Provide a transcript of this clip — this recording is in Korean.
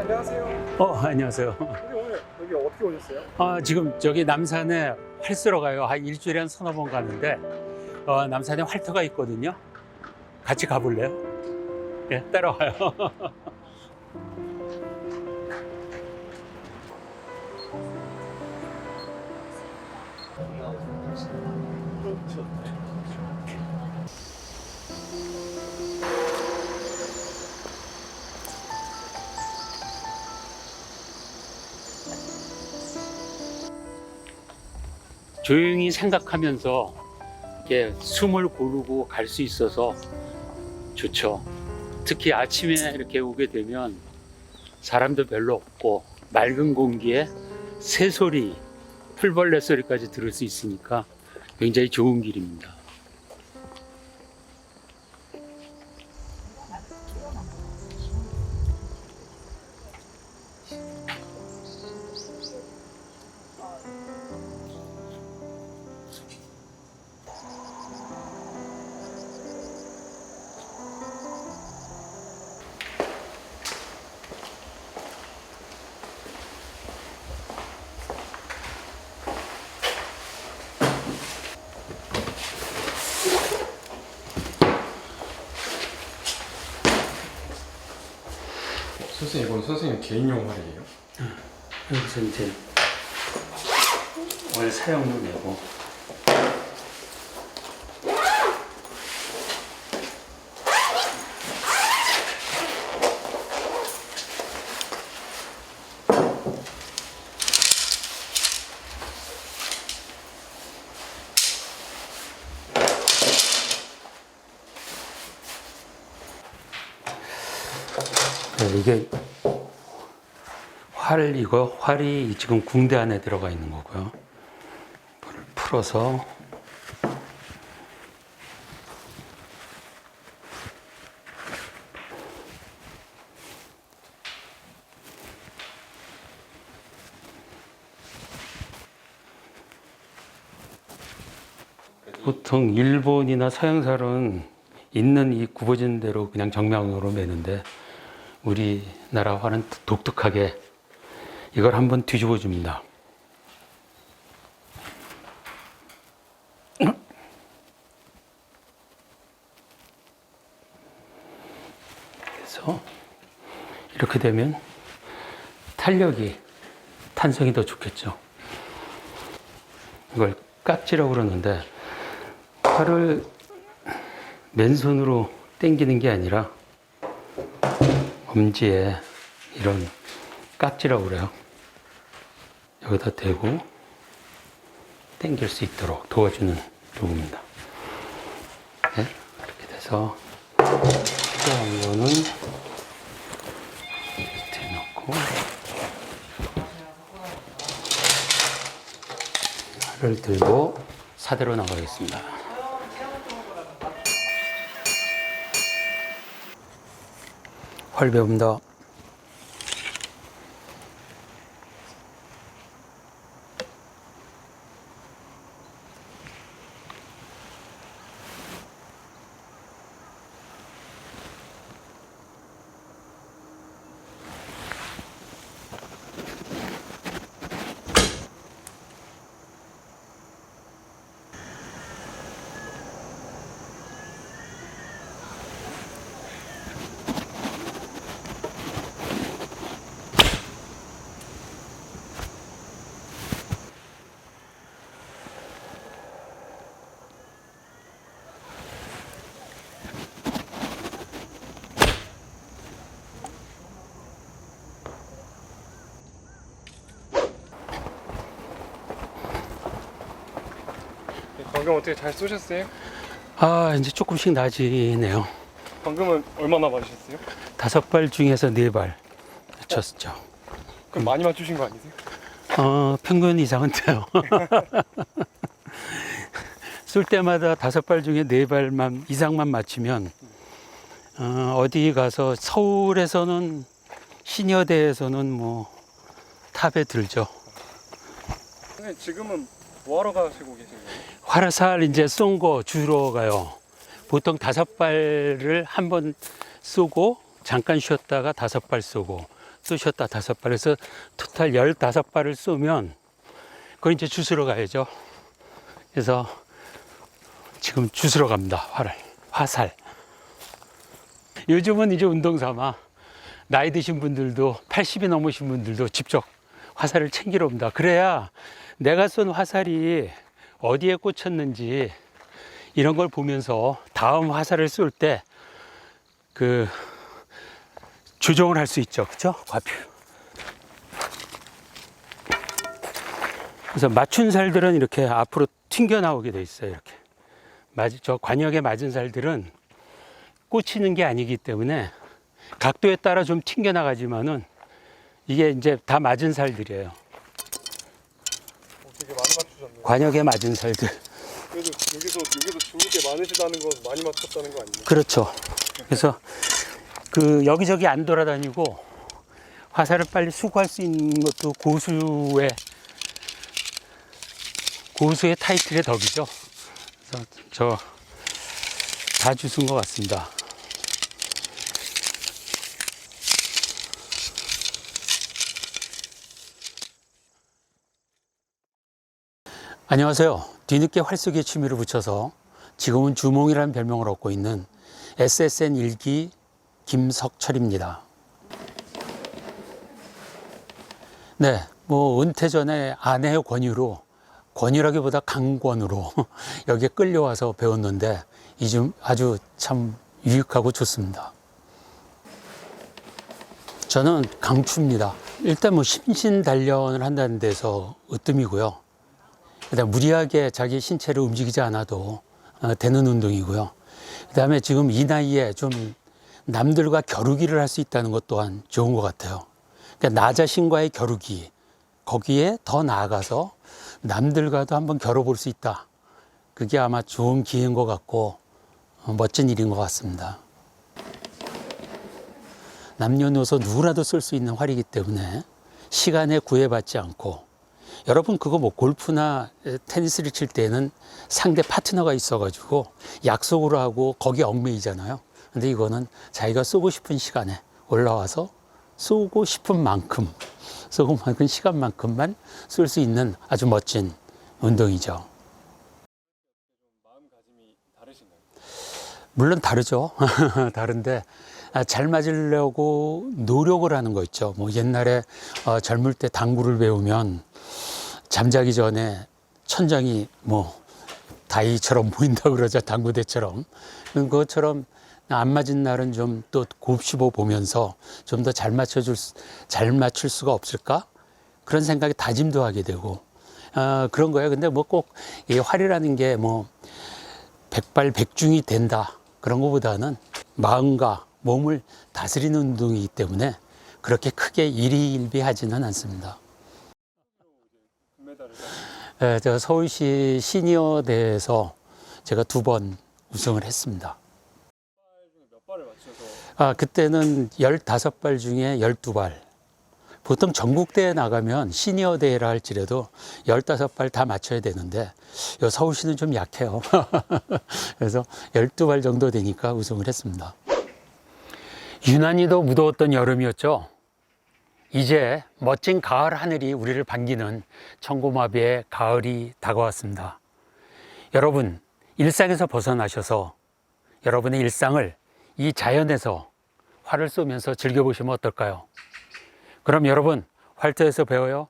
안녕하세요. 어, 안녕하세요. 근데 오늘 여기 어떻게 오셨어요? 아, 지금 저기 남산에 활 쓰러 가요. 한 일주일에 한 서너 번 가는데, 어, 남산에 활터가 있거든요. 같이 가볼래요? 예, 따라와요. 조용히 생각하면서 이렇게 숨을 고르고 갈 수 있어서 좋죠. 특히 아침에 이렇게 오게 되면 사람도 별로 없고 맑은 공기에 새소리, 풀벌레 소리까지 들을 수 있으니까 굉장히 좋은 길입니다. 선생님 이건 선생님 개인용 활이에요? 여기서 이제 월 사용료 내고 네, 이게 활 이거 활이 지금 궁대 안에 들어가 있는 거고요. 불을 풀어서 보통 일본이나 서양살은 있는 이 굽어진 대로 그냥 정면으로 매는데 우리나라 활은 독특하게 이걸 한번 뒤집어 줍니다. 그래서 이렇게 되면 탄력이 탄성이 더 좋겠죠. 이걸 깍지라고 그러는데 팔을 맨손으로 당기는 게 아니라 엄지에 이런 깍지라고 그래요. 여기다 대고 당길 수 있도록 도와주는 도구입니다. 네, 이렇게 돼서 필요한 거는 밑에 넣고 팔을 들고 사대로 나가겠습니다. 활 배웁니다. 방금 어떻게 잘 쏘셨어요? 아, 이제 조금씩 나아지네요. 방금은 얼마나 맞으셨어요? 다섯 발 중에서 네 발 쳤죠. 그럼 많이 맞추신 거 아니세요? 어, 평균 이상은 돼요. 쏠 때마다 다섯 발 중에 네 발만 이상만 맞추면 어, 어디 가서 서울에서는 시니어대에서는 뭐 탑에 들죠. 선생님 지금은 뭐 하러 가시고 계신 거예요? 화살 이제 쏜 거 주러 가요. 보통 다섯 발을 한 번 쏘고 잠깐 쉬었다가 다섯 발 쏘고 쏘셨다 다섯 발에서 토탈 열다섯 발을 쏘면 그건 이제 주스러 가야죠. 그래서 지금 주스러 갑니다. 활을 화살. 요즘은 이제 운동 삼아 나이 드신 분들도 80이 넘으신 분들도 직접 화살을 챙기러 옵니다. 그래야 내가 쏜 화살이 어디에 꽂혔는지 이런 걸 보면서 다음 화살을 쏠 때 그 조정을 할 수 있죠. 그죠? 과표. 그래서 맞춘 살들은 이렇게 앞으로 튕겨 나오게 돼 있어요. 이렇게. 맞, 저 관역에 맞은 살들은 꽂히는 게 아니기 때문에 각도에 따라 좀 튕겨 나가지만은 이게 이제 다 맞은 살들이에요. 어, 되게 많이 맞추셨네요. 관역에 맞은 살들. 그래도 여기서 여기서 죽을 게 많으시다는 건 많이 맞췄다는 거 아니에요? 그렇죠. 그래서 그 여기저기 안 돌아다니고 화살을 빨리 수거할 수 있는 것도 고수의 고수의 타이틀의 덕이죠. 그래서 저 다 주순 것 같습니다. 안녕하세요. 뒤늦게 활쏘기에 취미를 붙여서 지금은 주몽이라는 별명을 얻고 있는 SSN 일기 김석철입니다. 네, 뭐 은퇴 전에 아내의 권유로 권유라기보다 강권으로 여기에 끌려와서 배웠는데 이좀 아주 참 유익하고 좋습니다. 저는 강추입니다. 일단 뭐 심신 단련을 한다는 데서 으뜸이고요. 그다음 무리하게 자기 신체를 움직이지 않아도 어, 되는 운동이고요. 그다음에 지금 이 나이에 좀 남들과 겨루기를 할 수 있다는 것 또한 좋은 것 같아요. 그러니까 나 자신과의 겨루기 거기에 더 나아가서 남들과도 한번 겨뤄볼 수 있다. 그게 아마 좋은 기회인 것 같고 어, 멋진 일인 것 같습니다. 남녀노소 누구라도 쓸 수 있는 활이기 때문에 시간에 구애받지 않고 여러분 그거 뭐 골프나 테니스를 칠 때는 상대 파트너가 있어가지고 약속으로 하고 거기에 얽매이잖아요. 근데 이거는 자기가 쏘고 싶은 시간에 올라와서 쏘고 싶은 만큼 쏘고 싶은 시간만큼만 쏠 수 있는 아주 멋진 운동이죠. 물론 다르죠. 다른데 아, 잘 맞으려고 노력을 하는 거 있죠. 뭐 옛날에 어, 젊을 때 당구를 배우면 잠자기 전에 천장이 뭐 다이처럼 보인다 그러죠. 당구대처럼. 그것처럼 안 맞은 날은 좀 또 곱씹어 보면서 좀 더 잘 맞춰줄 수- 잘 맞출 수가 없을까? 그런 생각에 다짐도 하게 되고 아, 그런 거예요. 근데 뭐 꼭 이 활이라는 게 뭐 백발백중이 된다 그런 것보다는 마음과 몸을 다스리는 운동이기 때문에 그렇게 크게 일희일비하지는 않습니다. 예, 제가 서울시 시니어 대회에서 제가 두 번 우승을 했습니다. 아, 그때는 15발 중에 12발. 보통 전국대회 나가면 시니어 대회라 할지라도 15발 다 맞춰야 되는데 요 서울시는 좀 약해요. 그래서 12발 정도 되니까 우승을 했습니다. 유난히도 무더웠던 여름이었죠. 이제 멋진 가을 하늘이 우리를 반기는 청고마비의 가을이 다가왔습니다. 여러분, 일상에서 벗어나셔서 여러분의 일상을 이 자연에서 활을 쏘면서 즐겨보시면 어떨까요? 그럼 여러분, 활터에서 배워요.